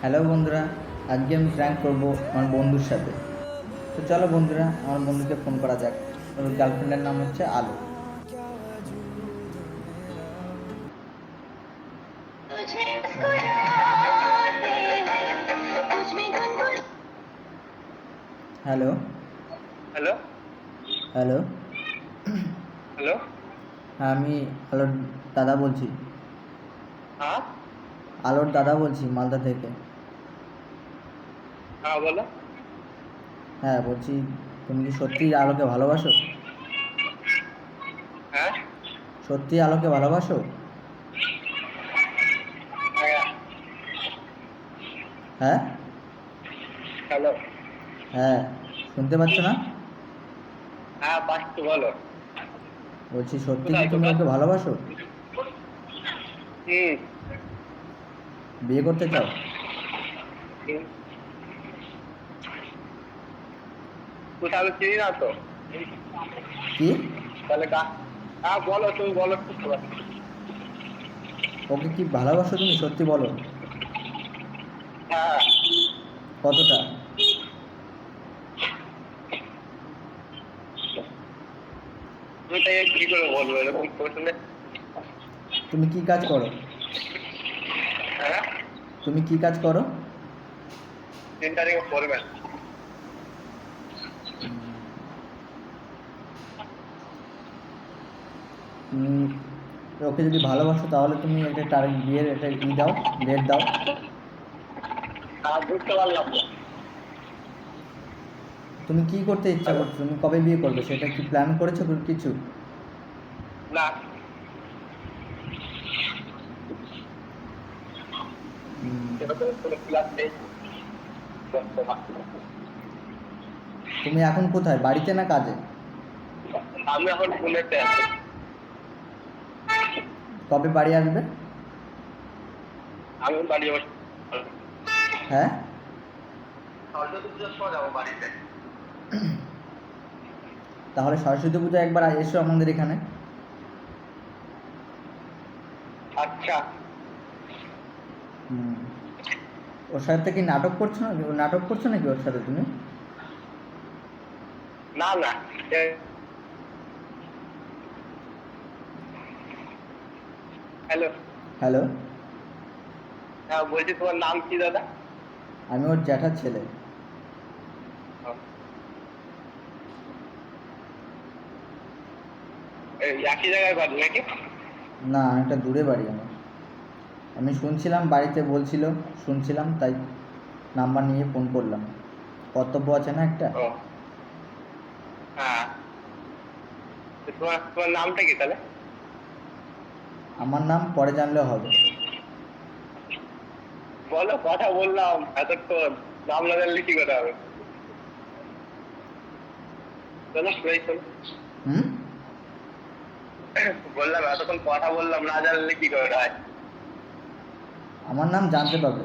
Hello বন্ধুরা। আজকে আমি প্র্যাঙ্ক করব আমার বন্ধুর সাথে। তো চলো বন্ধুরা আমার বন্ধুকে ফোন করা যাক। ওর গার্লফ্রেন্ডের নাম হচ্ছে আলো। হ্যালো হ্যালো হ্যালো হ্যালো হ্যাঁ আমি আলোর দাদা বলছি। হ্যাঁ? আলোর দাদা বলছি মালদা থেকে। হ্যাঁ বলো। হ্যাঁ বলছি তুমি কি সত্যি আলোকে ভালোবাসো? হ্যাঁ। সত্যি আলোকে ভালোবাসো? হ্যাঁ। হ্যাঁ? হ্যালো। হ্যাঁ শুনতে পাচ্ছ না? হ্যাঁ পাচ্ছি বলো। বলছি সত্যি কি তুমি ওকে ভালোবাসো? বিয়ে করতে চাও? কোথাও চিনি না তো? কি? তাহলে কা হ্যাঁ বলো তুমি বলো ওকে কি ভালোবাসো তুমি? সত্যি বলো। হ্যাঁ। কতটা? তুমি কি করে বলব এরকম প্রশ্নে? তুমি কি কাজ করো? হ্যাঁ? তুমি কি কাজ করো? তিন তারিখে পড়বেন তুমি ওকে যদি ভালোবাসো তাহলে তুমি একটা তারিখ বিয়ের একটা ই দাও ডেট দাও। হ্যাঁ বুঝতে পারলাম। তুমি কি করতে ইচ্ছা করছ? তুমি কবে বিয়ে করবে? সেটা কি প্ল্যান করেছ কিছু? না। তুমি এখন কোথায়? বাড়িতে না কাজে? আমি এখন পুনেতে আছি। কবে বাড়ি আসবে? আমি বাড়ি যাব হ্যাঁ? সরস্বতী পুজোর সময় যাব বাড়িতে। তাহলে সরস্বতী পুজো একবার এসো আমাদের এখানে। আচ্ছা। হুম। ওর সাথে কি নাটক করছ না নাটক করছ নাকি ওর সাথে তুমি? না না। হ্যালো। হ্যালো। হ্যাঁ বলছি তোমার নাম কি দাদা? আমি ওর জ্যাঠার ছেলে। একই জায়গায় বাড়ি নাকি? না একটা দূরে বাড়ি আমার। আমি শুনছিলাম বাড়িতে বলছিল শুনছিলাম তাই নাম্বার নিয়ে ফোন করলাম। কর্তব্য আছে না একটা? হ্যাঁ। তোমার তোমার নামটা কি তাহলে? আমার নাম পরে জানলেও হবে। বলো কথা বললাম। এতক্ষণ নাম না জানলে কি করে হবে? হুম? বললাম এতক্ষণ কথা বললাম না জানলে কি করে হয়? আমার নাম জানতে পারবে।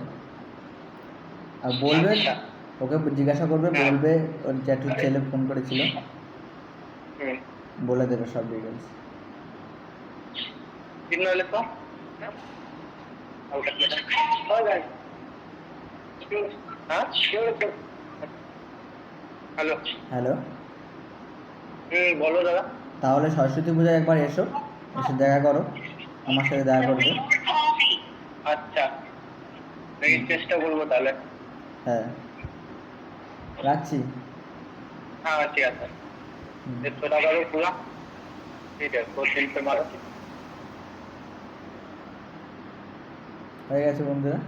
আর বলবে আচ্ছা। ওকে জিজ্ঞাসা করবে হ্যাঁ। বলবে ওর জ্যাঠুর ছেলে ফোন করেছিল। বলে দেবে সব ডিটেলস তো হ্যাঁ হ্যালো হ্যালো হুম বলো দাদা তাহলে সরস্বতী পূজায় একবার এসো এসে দেখা করো আমার সাথে দেখা করবে। আচ্ছা। দেখি চেষ্টা করব তাহলে। হ্যাঁ। রাখছি। হ্যাঁ ঠিক আছে। দেড়শো টাকারও পুরা ঠিক আছে তিনশো মারো। হয়ে গেছে বন্ধুরা।